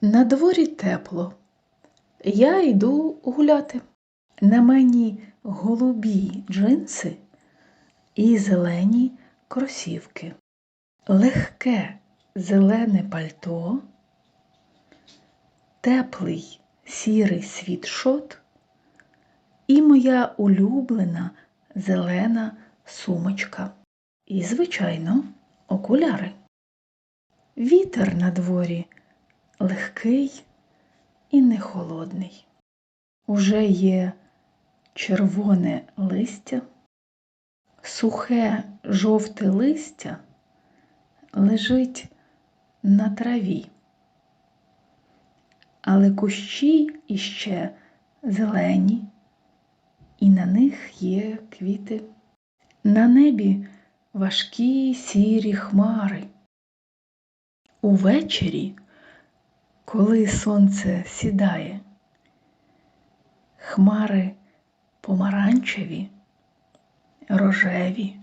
На дворі тепло. Я йду гуляти. На мені голубі джинси і зелені кросівки. Легке зелене пальто, теплий сірий світшот і моя улюблена зелена сумочка. І, звичайно, окуляри. Вітер на дворі легкий і не холодний. Уже є червоне листя, сухе жовте листя лежить на траві, але кущі іще зелені, і на них є квіти. На небі важкі сірі хмари. Увечері, коли сонце сідає, хмари помаранчеві, рожеві,